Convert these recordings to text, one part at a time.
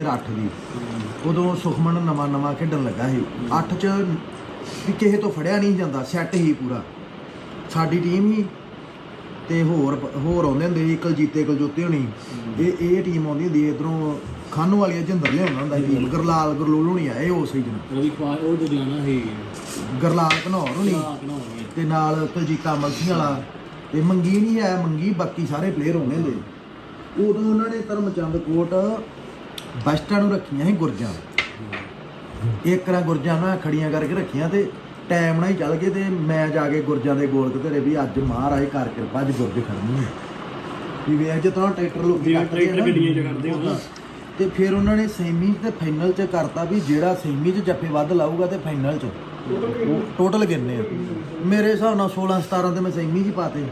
ਅੱਠ ਦੀ ਉਦੋਂ ਸੁਖਮਨ ਨਵਾਂ ਨਵਾਂ ਖੇਡਣ ਲੱਗਾ ਸੀ। ਅੱਠ ਚ ਵੀ ਕਿਸੇ ਤੋਂ ਫੜਿਆ ਨਹੀਂ ਜਾਂਦਾ ਸੈੱਟ ਹੀ ਪੂਰਾ। ਸਾਡੀ ਟੀਮ ਹੀ ਤੇ ਹੋਰ ਹੋਰ ਆਉਂਦੇ ਹੁੰਦੇ ਸੀ ਕਲਜੀਤੇ ਕਲਜੋਤੇ ਹੋਣੀ। ਇਹ ਇਹ ਟੀਮ ਆਉਂਦੀ ਹੁੰਦੀ ਇਧਰੋਂ ਖਾਨੂ ਵਾਲੀ ਜਿੰਦਰ ਲਿਆਉਂਦਾ ਹੁੰਦਾ ਸੀ ਗਰਲਾਲ ਗਰਲੋਲ ਹੋਣੀ ਆਏ ਉਸ ਸੀਜ਼ਨ ਉਹ ਵੀ ਖਵਾ ਉਹ ਦੁਜਾਣਾ ਸੀ। ਗਰਲਾਲ ਘਨੌਰ ਹੋਣੀ ਹੋਣੀ ਤੇ ਨਾਲ ਕਲਜੀਤਾ ਮਲਸੀ ਵਾਲਾ। ਤੇ ਮੰਗੀ ਨਹੀਂ ਹੈ ਮੰਗੀ ਬਾਕੀ ਸਾਰੇ ਪਲੇਅਰ ਹੋਣੇ ਹੁੰਦੇ ਉਦੋਂ ਉਹਨਾਂ ਨੇ ਧਰਮਚੰਦ ਕੋਟ ਬਸਟਾਂ ਨੂੰ ਰੱਖੀਆਂ ਸੀ ਗੁਰਜਾਂ ਇੱਕ ਰਾਂ ਗੁਰਜਾਂ ਨਾਲ ਖੜੀਆਂ ਕਰਕੇ ਰੱਖੀਆਂ ਤੇ ਟਾਈਮ ਨਾਲ ਹੀ ਚੱਲ ਗਏ ਤੇ ਮੈਂ ਜਾ ਕੇ ਗੁਰਜਾਂ ਦੇ ਗੋਲ ਕਿਤੇ ਵੀ ਅੱਜ ਮਹਾਰਾਜ ਕਰ ਕਿਰਪਾ ਅੱਜ ਗੁਰਜ ਖੜਨੀ ਹੈ ਵੀ ਵੇਖ ਜੇ ਤਾਂ ਟਰੈਕਟਰ ਲੋਕੀ ਟਰੈਕਟਰ ਗੱਡੀਆਂ 'ਚ ਕੱਢਦੇ ਹੋ। ਤੇ ਫਿਰ ਉਹਨਾਂ ਨੇ ਸੈਮੀ ਤੇ ਫਾਈਨਲ ਚ ਕਰਤਾ ਵੀ ਜਿਹੜਾ ਸੈਮੀ ਚ ਜੱਫੇ ਵੱਧ ਲਾਊਗਾ ਤੇ ਫਾਈਨਲ ਚ। ਟੋਟਲ ਗਿਣਨੇ ਆ। ਮੇਰੇ ਹਿਸਾਬ ਨਾਲ 16 17 ਤੇ ਮੈਂ ਸੈਮੀ ਚ ਹੀ ਪਾਤੇ।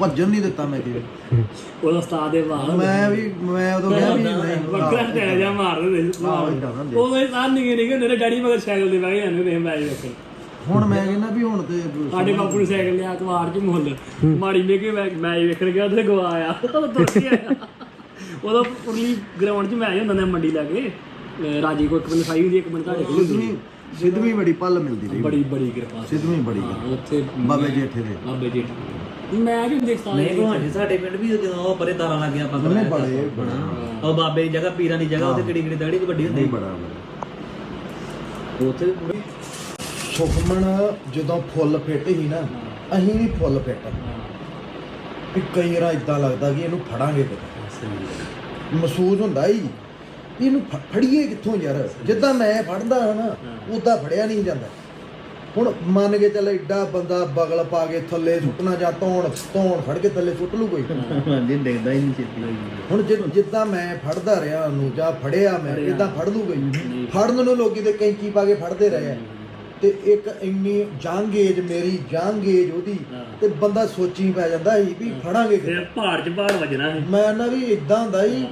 ਭੱਜਣ ਨਹੀਂ ਦਿੱਤਾ ਮੈਂ ਕਿ ਉਹਦਾ ਉਸਤਾਦ ਦੇ ਬਾਹਰ ਮੈਂ ਵੀ ਮੈਂ ਉਦੋਂ ਕਿਹਾ ਵੀ ਨਹੀਂ ਬੱਕਰਾ ਟੈਣਾ ਜਾ ਮਾਰਦੇ ਸੀ ਆਹੋ, ਏਦਾਂ ਹੁੰਦੇ। ਉਹ ਵੇ ਸਾਹ ਨਿਗੇ ਨਿਗੇ ਮੇਰੇ ਡੈਡੀ ਮਗਰ ਸਾਈਕਲ ਤੇ ਬਹਿ ਜਾਂਦੇ ਨੇ ਮੈਚ ਵੇਖਣ। ਹੁਣ ਮੈਂ ਕਹਿੰਦਾ ਵੀ ਹੁਣ ਤੇ ਸਾਡੇ ਬਾਪੂ ਨੇ ਸਾਈਕਲ ਲਿਆ ਕਵਾੜ ਚ ਮੁੱਲ। ਮਾੜੀ ਮੇ ਕੇ ਮੈਚ ਵੇਖਣ ਗਿਆ ਉੱਥੇ ਗਵਾਇਆ ਉਹ ਤੁਰ ਕੇ ਆਇਆ। ਉਹਦਾ ਉਰਲੀ ਗਰਾਊਂਡ 'ਚ ਮੈਚ ਹੁੰਦਾ ਨੇ ਮੰਡੀ ਲਾ ਕੇ। ਅਹ ਰਾਜੀ ਕੋ ਇੱਕ ਬੰਦੇ ਸਾਈ ਹੁੰਦੀ ਇੱਕ ਬੰਦੇ ਤੁਹਾਡੇ ਕੋਲ ਹੁੰਦੀ ਸਿੱਧਵੀਂ ਸਿੱਧਵੀਂ ਬੜੀ ਪੱਲ ਮਿਲਦੀ ਰਹੀ। ਬੜੀ ਬੜੀ ਕਿਰਪਾ ਸੀ। ਸਿੱਧਵੀਂ ਬੜੀ ਹਾਂ, ਉੱਥੇ ਬਾਬੇ ਜੇਠੇ ਦੇ। ਬਾਬੇ ਜੀ ਮੈਂ ਵੀ ਦੇਖਦਾ ਨਹੀਂ ਭਾਂਜੀ ਸਾਡੇ ਪਿੰਡ ਵੀ ਜਦੋਂ ਉਹ ਪਰੇ ਤਾਰਾਂ ਲੱਗ ਗਿਆ ਆਪਾਂ ਉਹਨੇ ਕਰਾਇਆ ਬੜੇ ਬੜਾ। ਉਹ ਬਾਬੇ ਦੀ ਜਗ੍ਹਾ ਪੀਰਾਂ ਦੀ ਜਗ੍ਹਾ ਉੱਥੇ ਕਿਹੜੀ ਕਿਹੜੀ ਦਾੜੀ ਵੱਡੀ ਹੁੰਦੀ? ਨਹੀਂ ਬੜਾ ਉੱਥੇ ਵੀ ਪੂਰੀ। ਸੁਖਮਨ ਜਦੋਂ ਫੁੱਲ ਫਿੱਟ ਸੀ ਨਾ ਅਸੀਂ ਵੀ ਫੁੱਲ ਫਿੱਟ। ਵੀ ਕਈ ਵਾਰ ਇਦਾਂ ਲੱਗਦਾ ਕਿ ਇਹਨੂੰ ਫੜਾਂਗੇ ਕਿਤੇ। ਮਹਿਸੂਸ ਹੁੰਦਾ ਹੀ ਇਹਨੂੰ ਫੜੀਏ ਕਿੱਥੋਂ ਯਾਰ? ਜਿੱਦਾਂ ਮੈਂ ਫੜਦਾ ਹਾਂ ਨਾ ਉਦਾਂ ਫੜਿਆ ਨਹੀਂ ਜਾਂਦਾ। ਹੁਣ ਮੰਨ ਕੇ ਚੱਲ ਏਡਾ ਬੰਦਾ ਬਗਲ ਪਾ ਕੇ ਥੱਲੇ ਸੁੱਟਣਾ ਜਾਂ ਧੌਣ ਧੌਣ ਫੜ ਕੇ ਥੱਲੇ ਸੁੱਟ ਲੂ ਕੋਈ। ਭਾਂਜੀ ਡਿੱਗਦਾ ਹੀ ਨਹੀਂ ਛੇਤੀ ਹੁਣ ਜਿੱਦਾਂ ਮੈਂ ਫੜਦਾ ਰਿਹਾ ਉਹਨੂੰ ਜਾਂ ਫੜਿਆ ਮੈਂ ਇਦਾਂ ਫੜ ਲੂ ਕੋਈ। ਫੜਨ ਨੂੰ ਲੋਕੀ ਤੇ ਕੈਂਚੀ ਪਾ ਕੇ ਫੜਦੇ ਰਹੇ ਆ। ਤੇ ਇੱਕ ਇੰਨੀ ਜੰਗ ਏਜ ਮੇਰੀ ਜੰਗ ਏਜ ਉਹਦੀ। ਤੇ ਬੰਦਾ ਸੋਚੀ ਪੈ ਜਾਂਦਾ ਸੀ ਵੀ ਫੜਾਂਗੇ। ਫਿਰ ਪਹਾੜ 'ਚ ਪਹਾੜ ਵੱਜਣਾ ਹੈ ਮੈਂ ਨਾ ਵੀ ਇਦਾਂ ਹੁੰਦਾ ਸੀ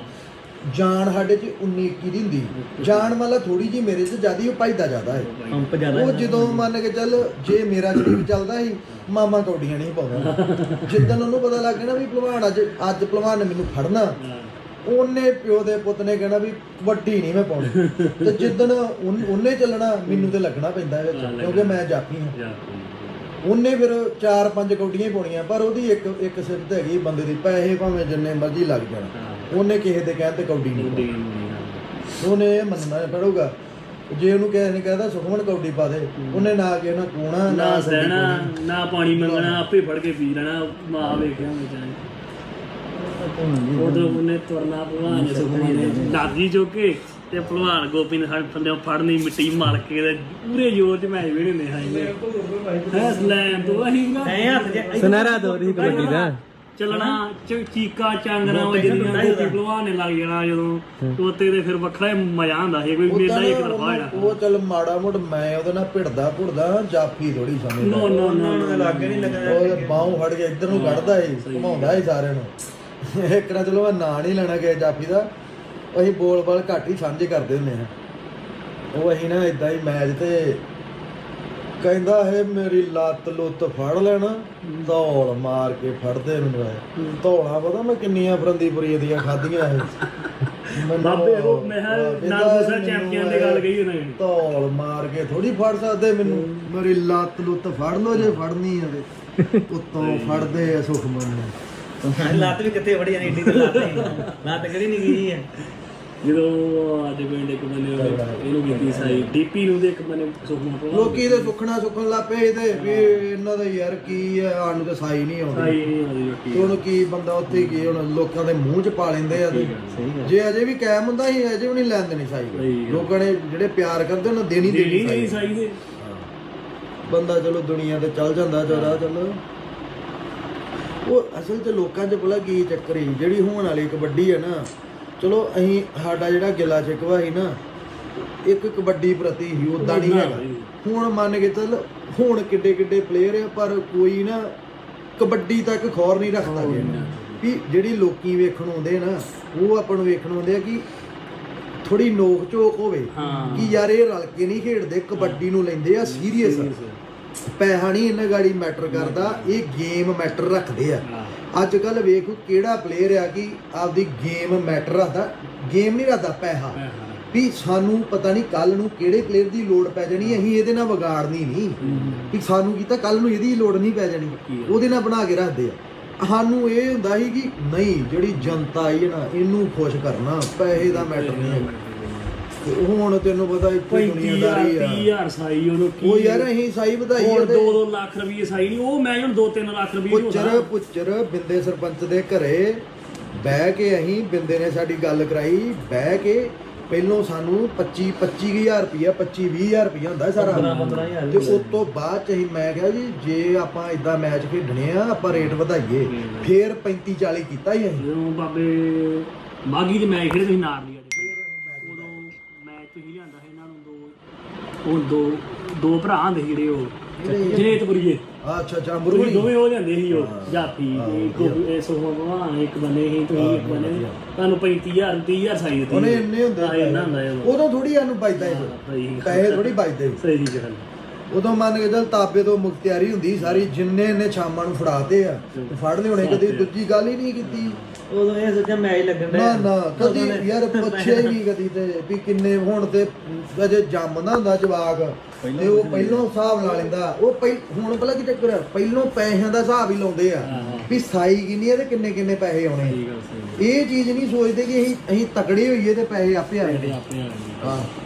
ਜਾਨ ਸਾਡੇ ਚ 19 21 ਦੀ ਹੁੰਦੀ ਜਾਨ ਮਤਲਬ ਥੋੜੀ ਜੀ ਮੇਰੇ ਚ ਜਿਆਦੀ ਉਹ ਭਜਦਾ ਜ਼ਿਆਦਾ ਹੈ ਪੰਪ ਜ਼ਿਆਦਾ ਉਹ ਜਦੋਂ ਮੰਨ ਕੇ ਚੱਲ ਜੇ ਮੇਰਾ ਜਰੀਬ ਚੱਲਦਾ ਸੀ ਮਾਮਾ ਕੌਡੀਆਂ ਨਹੀਂ ਪਾਉਂਦਾ। ਜਿੱਦਣ ਉਹਨੂੰ ਪਤਾ ਲੱਗ ਗਿਆ ਨਾ ਵੀ ਭਲਵਾਨ ਅੱਜ ਅੱਜ ਭਲਵਾਨ ਨੇ ਮੈਨੂੰ ਫੜਨਾ ਉਹਨੇ ਪਿਓ ਦੇ ਪੁੱਤ ਨੇ ਕਹਿਣਾ ਵੀ ਕਬੱਡੀ ਨਹੀਂ ਮੈਂ ਪਾਉਣੀ। ਤੇ ਜਿੱਦਣ ਉਹਨ- ਉਹਨੇ ਚੱਲਣਾ ਮੈਨੂੰ ਤੇ ਲੱਗਣਾ ਪੈਂਦਾ ਇਹ ਵਿੱਚ ਕਿਉਂਕਿ ਮੈਂ ਜਾਫੀ ਹਾਂ। ਉਹਨੇ ਫਿਰ ਚਾਰ ਪੰਜ ਕੌਡੀਆਂ ਹੀ ਪਾਉਣੀਆਂ ਪਰ ਉਹਦੀ ਇੱਕ ਇੱਕ ਸਿਫਤ ਹੈਗੀ ਬੰਦੇ ਦੀ ਪੈਸੇ ਭਾਵੇਂ ਜਿੰਨੇ ਮਰਜ਼ੀ ਲੱਗ ਜਾਣ। ਉਹਨੇ ਕਿਸੇ ਦੇ ਕਹਿਣ ਤੇ ਕੌਡੀ ਨਹੀਂ ਪਾਉਣੀ। ਉਹਨੇ ਇਹ ਮੰਨਣਾ ਪੜੂਗਾ ਜੇ ਉਹਨੂੰ ਕਿਸੇ ਨੇ ਕਹਿਦਾ ਸੁਖਮਨ ਕੌਡੀ ਪਾ ਦੇ ਉਹਨੇ ਨਾ ਕਿ ਉਹਨਾਂ ਕੋਣਾ ਨਾ ਨਾ ਦੇਣਾ। ਨਾ ਪਾਣੀ ਮੰਗਣਾ ਆਪੇ ਫੜ ਕੇ ਪੀ ਲੈਣਾ ਮਾਂ ਵੇਖਿਆ ਮੈਂ ਚਾਹੇ। ਉਦੋਂ ਉਹਨੇ ਤੁਰਨਾ ਭਲਵਾਨ ਸੁਖਮਨ ਨੇ ਦਾਦੀ ਚੋਕੇ ਤੇ ਭਲਵਾਨ ਗੋਪੀ ਨੇ ਸਾਡੇ ਬੰਦੇ ਫੜਨੀ ਮਿੱਟੀ ਮਲ ਕੇ ਤੇ ਪੂਰੇ ਜ਼ੋਰ 'ਚ ਮੈਚ ਵੇੜੇ ਨੇ ਹਾਈ ਹੈ ਸਲੈਮ ਤੋਂ ਨਾ ਐ ਹੱਥ ਜੇ ਸੁਨਹਿਰਾ ਦੌਰ ਸੀ ਕਬੱਡੀ ਦਾ। ਚੱਲਣਾ ਚੀਕਾ ਚਾਂਗਣਾ ਵਜਦੀਆਂ ਗੋਪੀ ਭਲਵਾਨ ਨੇ ਲੱਗ ਜਾਣਾ ਜਦੋਂ ਤੋਤੇ ਦੇ ਫਿਰ ਵੱਖਰਾ ਹੀ ਮਜ਼ਾ ਹੁੰਦਾ ਸੀ ਕੋਈ ਮੇਲਾ ਹੀ ਇੱਕ ਤਰਫਾ ਹੋਣਾ ਉਹ ਚੱਲ ਮਾੜਾ ਮੋੜ ਮੈਂ ਉਹਦੇ ਨਾਲ ਭਿੜਦਾ ਭੁੜਦਾ ਜਾਫੀ ਥੋੜੀ ਸਮਝਦਾ। ਨੋ ਨੋ ਨੋ ਲਾਗੇ ਨਹੀਂ ਲੱਗਣਾ ਉਹ ਬਾਹੋਂ ਫੜ ਕੇ ਇੱਧਰ ਨੂੰ ਕੱਢਦਾ ਏ ਘੁਮਾਉਂਦਾ ਏ ਸਾਰਿਆਂ ਨੂੰ। ਇੱਕ ਨਾ ਚਲੋ ਮੈਂ ਨਾਂ ਨਹੀਂ ਲੈਣਾ ਗਿਆ ਜਾਫੀ ਦਾ। ਅਸੀਂ ਬੋਲ ਬਾਲ ਘੱਟ ਹੀ ਸਾਂਝੇ ਕਰਦੇ ਹੁੰਦੇ ਆ ਉਹ ਅਸੀਂ ਨਾ ਇਦਾਂ ਹੀ ਮੈਚ ਤੇ ਕਹਿੰਦਾ ਹੈ ਮੇਰੀ ਲੱਤ ਲੁੱਤ ਫੜ ਲੈਣਾ ਧੌਲ ਮਾਰ ਕੇ ਫੜਦੇ ਮੈਨੂੰ ਐ ਧੌਲਾ ਪਤਾ ਮੈਂ ਕਿੰਨੀਆਂ ਫਰੰਦੀਪੁਰੀ ਦੀਆਂ ਖਾਧੀਆਂ ਇਹ। ਬਾਬੇ ਉਹ ਮੈਂ ਮੈਨੂੰ ਚੈਂਪੀਅਨ ਦੀ ਗੱਲ ਕਹੀ ਉਹਨੇ। ਧੌਲ ਮਾਰ ਕੇ ਥੋੜੀ ਫੜ ਸਕਦੇ ਮੈਨੂੰ। ਮੇਰੀ ਲੱਤ ਲੁੱਤ ਫੜ ਲੋ ਜੇ ਫੜਨੀ ਆ ਤੇ ਉੱਤੋਂ ਫੜਦੇ ਆ ਸੁਖਮਨ ਨੂੰ। ਲੱਤ ਵੀ ਕਿੱਥੇ ਵੜੀ ਜਾਣੀ ਏਡੀ ਤੇ ਲੱਤ ਨਹੀਂ। ਲੱਤ ਕਿਹੜੀ ਨਹੀਂ ਗਈ ਹੈ ਜਦੋਂ ਅੱਜ ਪਿੰਡ ਇੱਕ ਬੰਨੇ ਇਹਨੂੰ ਕੀਤੀ ਸਾਈ ਡੀਪੀ ਨੂੰ ਦੇ ਇੱਕ ਬੰਨੇ ਸੁਖਮਨ ਭਲਵਾਨ ਲੋਕੀ ਤੇ ਸੁਖਣਾ ਸੁਖਣ ਲੱਪੇ ਤੇ ਵੀ ਇਹਨਾਂ ਦਾ ਯਾਰ ਕੀ ਹੈ ਸਾਨੂੰ ਤੇ ਸਾਈ ਨਹੀਂ ਆਉਂਦੀ। ਸਾਈ ਨਹੀਂ ਆਉਂਦੀ ਰੋਟੀ ਤੇ ਹੁਣ ਕੀ ਬੰਦਾ ਉੱਥੇ ਕੀ ਹੁਣ ਲੋਕਾਂ ਦੇ ਮੂੰਹ 'ਚ ਪਾ ਲੈਂਦੇ ਆ ਤੇ ਜੇ ਅਜੇ ਵੀ ਕਾਇਮ ਹੁੰਦਾ ਸੀ ਅਜੇ ਵੀ ਨਹੀਂ ਲੈਣ ਦੇਣੀ ਸਾਈ। ਸਹੀ ਗੱਲ। ਲੋਕਾਂ ਨੇ ਜਿਹੜੇ ਪਿਆਰ ਕਰਦੇ ਉਹਨਾਂ ਦੇਣੀ ਦੇਣੀ ਦੇਣੀ ਨਹੀਂ ਸਾਈ। ਸਾਈ ਦੇ ਬੰਦਾ ਚਲੋ ਦੁਨੀਆ ਤੇ ਚੱਲ ਜਾਂਦਾ ਜਰਾ ਚਲੋ। ਉਹ ਅਸਲ 'ਚ ਲੋਕਾਂ 'ਚ ਭਲਾ ਕੀ ਚੱਕਰ ਸੀ? ਜਿਹੜੀ ਹੋਣ ਵਾਲੀ ਕਬੱਡੀ ਹੈ ਨਾ ਚਲੋ ਅਸੀਂ ਸਾਡਾ ਜਿਹੜਾ ਗਿੱਲਾ ਚਿਕਵਾ ਸੀ ਨਾ ਇੱਕ ਕਬੱਡੀ ਪ੍ਰਤੀ ਹੀ ਉਦਾਂ ਨਹੀਂ ਹੈਗਾ। ਹੁਣ ਮੰਨ ਕੇ ਚੱਲ ਹੁਣ ਕਿੱਡੇ ਕਿੱਡੇ ਪਲੇਅਰ ਆ ਪਰ ਕੋਈ ਨਾ ਕਬੱਡੀ ਤੱਕ ਖੌਰ ਨਹੀਂ ਰੱਖਦਾ ਵੀ ਜਿਹੜੀ ਲੋਕੀ ਵੇਖਣ ਆਉਂਦੇ ਨਾ ਉਹ ਆਪਾਂ ਨੂੰ ਵੇਖਣ ਆਉਂਦੇ ਆ ਕਿ ਥੋੜੀ ਨੋਕ ਝੋਕ ਹੋਵੇ। ਕਿ ਯਾਰ ਇਹ ਰਲ ਕੇ ਨਹੀਂ ਖੇਡਦੇ ਕਬੱਡੀ ਨੂੰ ਲੈਂਦੇ ਆ ਸੀਰੀਅਸ ਪੈਸਾ ਨਹੀਂ ਇਹਨਾਂ ਗਾੜੀ ਮੈਟਰ ਕਰਦਾ ਇਹ ਗੇਮ ਮੈਟਰ ਰੱਖਦੇ ਆ। ਅੱਜ ਕੱਲ ਵੇਖੋ ਕਿਹੜਾ ਪਲੇਅਰ ਆ ਕਿ ਆਪਦੀ ਗੇਮ ਮੈਟਰ ਰੱਖਦਾ। ਗੇਮ ਨਹੀਂ ਰੱਖਦਾ ਪੈਸਾ। ਵੀ ਸਾਨੂੰ ਪਤਾ ਨਹੀਂ ਕੱਲ ਨੂੰ ਕਿਹੜੇ ਪਲੇਅਰ ਦੀ ਲੋੜ ਪੈ ਜਾਣੀ ਅਸੀਂ ਇਹਦੇ ਨਾਲ ਵਿਗਾੜਨੀ ਨਹੀਂ। ਵੀ ਸਾਨੂੰ ਕੀਤਾ ਕੱਲ ਨੂੰ ਇਹਦੀ ਲੋੜ ਨਹੀਂ ਪੈ ਜਾਣੀ। ਉਹਦੇ ਨਾਲ ਬਣਾ ਕੇ ਰੱਖਦੇ ਆ। ਸਾਨੂੰ ਇਹ ਹੁੰਦਾ ਸੀ ਕਿ ਨਹੀਂ ਜਿਹੜੀ ਜਨਤਾ ਆਈ ਹੈ ਨਾ ਇਹਨੂੰ ਖੁਸ਼ ਕਰਨਾ ਪੈਸੇ ਦਾ ਮੈਟਰ ਨਹੀਂ ਹੈ। ਤੇ ਹੁਣ ਤੈਨੂੰ ਪਤਾ ਇੱਥੇ 35000 ਦੁਨੀਆਦਾਰੀ ਆ। 30000 ਸਾਈ ਉਹਨੂੰ ਕੀ? ਉਹ ਯਾਰ ਅਸੀਂ ਸਾਈ ਵਧਾਈ ਹੋਰ ਆ ਤੇ 2-2 ਲੱਖ ਰੁਪਏ ਸਾਈ ਨਹੀਂ ਉਹ ਮੈਂ ਹੁਣ 2-3 ਲੱਖ ਰੁਪਏ ਨਹੀਂ ਪੁੱਚਰ ਹੁੰਦਾ। ਪੁੱਚਰ ਬਿੰਦੇ ਸਰਪੰਚ ਦੇ ਘਰੇ ਬਹਿ ਕੇ ਅਸੀਂ ਬਿੰਦੇ ਨੇ ਸਾਡੀ ਗੱਲ ਕਰਾਈ ਬਹਿ ਕੇ ਪਹਿਲੋਂ ਸਾਨੂੰ 25 25000 ਰੁਪਇਆ 25 20000 ਰੁਪਇਆ ਹੁੰਦਾ ਸਾਰਾ। 15,000 ਤੇ ਉਸ ਤੋਂ ਬਾਅਦ ਚ ਅਸੀਂ ਮੈਂ ਕਿਹਾ ਜੀ ਜੇ ਆਪਾਂ ਇਦਾਂ ਮੈਚ ਖੇਡਣੇ ਆ ਆਪਾਂ ਰੇਟ ਵਧਾਈਏ। ਫੇਰ 35 40 ਕੀਤਾ ਹੀ ਅਸੀਂ। ਬਾਬੇ ਮਾਗੀ ਦੇ ਮੈਚ ਖੇਡੇ ਤੁਸੀਂ ਨਾਰ ਲਿਆ ਜੀ ਉਦੋਂ ਮੈਚ ਤੁਸੀਂ ਲਿਆਂਦਾ ਸੀ ਇਹਨਾਂ ਨੂੰ ਦੋ ਉਹ ਦੋ ਦੋ ਭਰਾ ਹੁੰਦੇ ਸੀ ਜਿਹੜੇ ਉਹ ਜਨੇਤਪੁਰੀਏ ਅੱਛਾ ਅੱਛਾ ਅਮਰੂਣੀ ਦੋਵੇਂ ਉਹ ਜਾਂਦੇ ਸੀ ਉਹ ਹਾਂ। ਜਾਫੀ ਹਾਂ। ਇਹ ਸੋਹਣ ਭਗਵਾਨ ਇੱਕ ਬੰਨੇ ਸੀ ਤੁਸੀਂ ਇੱਕ ਹਾਂ, ਬੰਨੇ। ਸੀ। ਤੁਹਾਨੂੰ 35000 30000 ਸਾਈ ਦਿੱਤੀ ਉਹਨੇ ਇੰਨੇ ਹੁੰਦੇ ਹਾਂ, ਇੰਨਾ ਹੁੰਦਾ ਹੈ ਉਹ। ਉਦੋਂ ਥੋੜੀ ਸਾਨੂੰ ਬਚਦਾ ਹਾਂ, ਸੀ। ਪੈਸੇ ਥੋੜੀ ਬਚਦੇ ਸੀ। ਸਹੀ ਜੀ ਗੱਲ। ਉਦੋਂ ਮੰਨ ਕੇ ਚੱਲ ਤਾਬੇ ਤੋਂ ਮੁਖਤਿਆਰੀ ਹੁੰਦੀ ਸੀ ਸਾਰੀ ਜਿੰਨੇ ਨੇ ਸ਼ਾਮਾਂ ਨੂੰ ਫੜਾਤੇ ਆ ਤੇ ਫੜ ਲਿਓਣੇ ਕਦੀ ਦੂਜੀ ਗੱਲ ਹੀ ਨਹੀਂ ਕੀਤੀ। ਉਦੋਂ ਇਹ ਸੋਚਿਆ ਮੈਚ ਲੱਗਣ ਨਾ ਡਿਆ। ਨਾ ਕਦੀ ਉਦੋਂ ਨੇ- ਯਾਰ ਪੁੱਛਿਆ ਹੀ ਨਹੀਂ ਕਦੀ ਤੇ ਵੀ ਕਿੰਨੇ ਹੁਣ ਤੇ ਅਜੇ ਜੰਮਦਾ ਹੁੰਦਾ ਜਵਾਕ। ਤੇ ਉਹ ਪਹਿਲੋਂ ਹਿਸਾਬ ਲਾ ਲੈਂਦਾ। ਉਹ ਪਹਿ ਹੁਣ ਪਹਿਲਾਂ ਕੀ ਚੱਕਰ ਆ? ਪਹਿਲੋਂ ਪੈਸਿਆਂ ਦਾ ਹਿਸਾਬ ਹੀ ਲਾਉਂਦੇ ਆ। ਵੀ ਸਾਈ ਕਿੰਨੀ ਆ ਤੇ ਕਿੰਨੇ ਕਿੰਨੇ ਪੈਸੇ ਆਉਣੇ ਸਹੀ ਇਹ ਚੀਜ਼ ਨਹੀਂ ਸੋਚਦੇ ਕਿ ਅਸੀਂ ਅਸੀਂ ਤਕੜੇ ਹੋਈਏ ਤੇ ਪੈਸੇ ਆਪੇ ਆ ਗੱਲ। ਜਾਣੇ। ਆਪਣੇ ਆ ਗਏ ਹਾਂ।